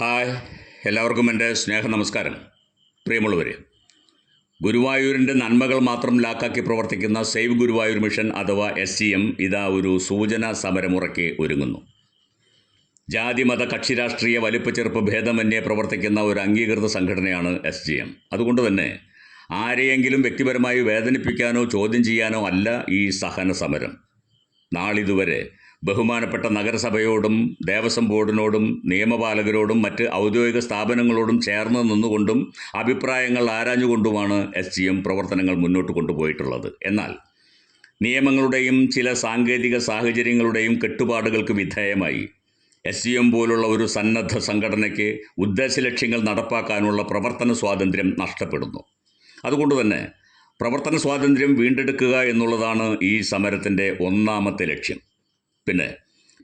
Hi. എല്ലാവർക്കും എന്റെ സ്നേഹ നമസ്കാരം. പ്രിയമുള്ളവർ ഗുരുവായൂരിന്റെ നന്മകൾ മാത്രം ലാക്കാക്കി പ്രവർത്തിക്കുന്ന സേവ് ഗുരുവായൂർ മിഷൻ അഥവാ എസ് സി എം ഇതാ ഒരു സൂചന സമരമുറയ്ക്ക് ഒരുങ്ങുന്നു. ജാതി മത കക്ഷി രാഷ്ട്രീയ വലിപ്പച്ചെറുപ്പ് ഭേദമന്യേ പ്രവർത്തിക്കുന്ന ഒരു അംഗീകൃത സംഘടനയാണ് എസ് ജി എം. അതുകൊണ്ട് തന്നെ ആരെയെങ്കിലും വ്യക്തിപരമായി വേദനിപ്പിക്കാനോ ചോദ്യം ചെയ്യാനോ അല്ല ഈ സഹന സമരം. നാളിതുവരെ ബഹുമാനപ്പെട്ട നഗരസഭയോടും ദേവസ്വം ബോർഡിനോടും നിയമപാലകരോടും മറ്റ് ഔദ്യോഗിക സ്ഥാപനങ്ങളോടും ചേർന്ന് നിന്നുകൊണ്ടും അഭിപ്രായങ്ങൾ ആരാഞ്ഞുകൊണ്ടുമാണ് എസ് ജി എം പ്രവർത്തനങ്ങൾ മുന്നോട്ട് കൊണ്ടുപോയിട്ടുള്ളത്. എന്നാൽ നിയമങ്ങളുടെയും ചില സാങ്കേതിക സാഹചര്യങ്ങളുടെയും കെട്ടുപാടുകൾക്ക് വിധേയമായി എസ് സി എം പോലുള്ള ഒരു സന്നദ്ധ സംഘടനയ്ക്ക് ഉദ്ദേശലക്ഷ്യങ്ങൾ നടപ്പാക്കാനുള്ള പ്രവർത്തന സ്വാതന്ത്ര്യം നഷ്ടപ്പെടുന്നു. അതുകൊണ്ട് തന്നെ പ്രവർത്തന സ്വാതന്ത്ര്യം വീണ്ടെടുക്കുക എന്നുള്ളതാണ് ഈ സമരത്തിന്റെ ഒന്നാമത്തെ ലക്ഷ്യം. പിന്നെ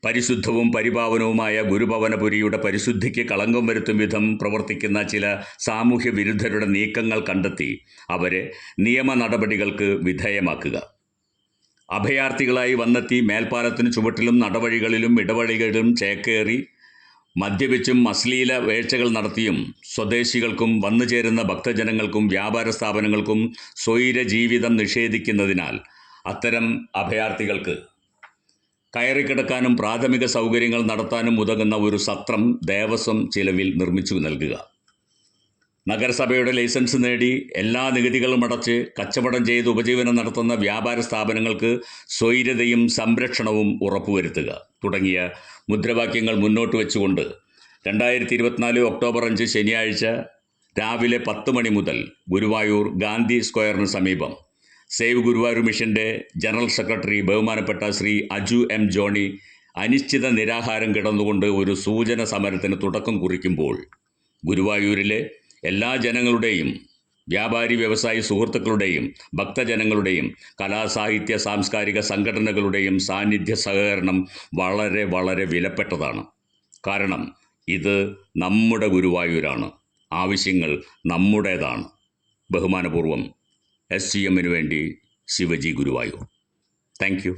പരിശുദ്ധവും പരിപാവനവുമായ ഗുരുഭവനപുരിയുടെ പരിശുദ്ധിക്ക് കളങ്കം വരുത്തും വിധം പ്രവർത്തിക്കുന്ന ചില സാമൂഹ്യ വിരുദ്ധരുടെ നീക്കങ്ങൾ കണ്ടെത്തി അവരെ നിയമ നടപടികൾക്ക് വിധേയമാക്കുക. അഭയാർത്ഥികളായി വന്നെത്തി മേൽപ്പാലത്തിന് ചുവട്ടിലും നടവഴികളിലും ഇടവഴികളിലും ചേക്കേറി മദ്യപിച്ചും അശ്ലീല വേഴ്ചകൾ നടത്തിയും സ്വദേശികൾക്കും വന്നു ചേരുന്ന ഭക്തജനങ്ങൾക്കും വ്യാപാര സ്ഥാപനങ്ങൾക്കും സ്വൈര ജീവിതം നിഷേധിക്കുന്നതിനാൽ അത്തരം അഭയാർത്ഥികൾക്ക് കയറിക്കിടക്കാനും പ്രാഥമിക സൗകര്യങ്ങൾ നടത്താനും ഉതകുന്ന ഒരു സത്രം ദേവസ്വം ചിലവിൽ നിർമ്മിച്ചു നൽകുക. നഗരസഭയുടെ ലൈസൻസ് നേടി എല്ലാ നികുതികളും അടച്ച് കച്ചവടം ചെയ്ത് ഉപജീവനം നടത്തുന്ന വ്യാപാര സ്ഥാപനങ്ങൾക്ക് സ്വൈര്യതയും സംരക്ഷണവും ഉറപ്പുവരുത്തുക. തുടങ്ങിയ മുദ്രാവാക്യങ്ങൾ മുന്നോട്ട് വെച്ചുകൊണ്ട് രണ്ടായിരത്തി ഇരുപത്തിനാല് ഒക്ടോബർ അഞ്ച് ശനിയാഴ്ച രാവിലെ പത്ത് മണി മുതൽ ഗുരുവായൂർ ഗാന്ധി സ്ക്വയറിന് സമീപം സേവ് ഗുരുവായൂർ മിഷന്റെ ജനറൽ സെക്രട്ടറി ബഹുമാനപ്പെട്ട ശ്രീ അജു എം ജോണി അനിശ്ചിത നിരാഹാരം കിടന്നുകൊണ്ട് ഒരു സൂചന സമരത്തിന് തുടക്കം കുറിക്കുമ്പോൾ ഗുരുവായൂരിലെ എല്ലാ ജനങ്ങളുടെയും വ്യാപാരി വ്യവസായി സുഹൃത്തുക്കളുടെയും ഭക്തജനങ്ങളുടെയും കലാസാഹിത്യ സാംസ്കാരിക സംഘടനകളുടെയും സാന്നിധ്യ സഹകരണം വളരെ വളരെ വിലപ്പെട്ടതാണ്. കാരണം ഇത് നമ്മുടെ ഗുരുവായൂരാണ്. ആവശ്യങ്ങൾ നമ്മുടേതാണ്. ബഹുമാനപൂർവം എസ് സി എമ്മിനു വേണ്ടി ശിവജി ഗുരുവായൂർ. Thank you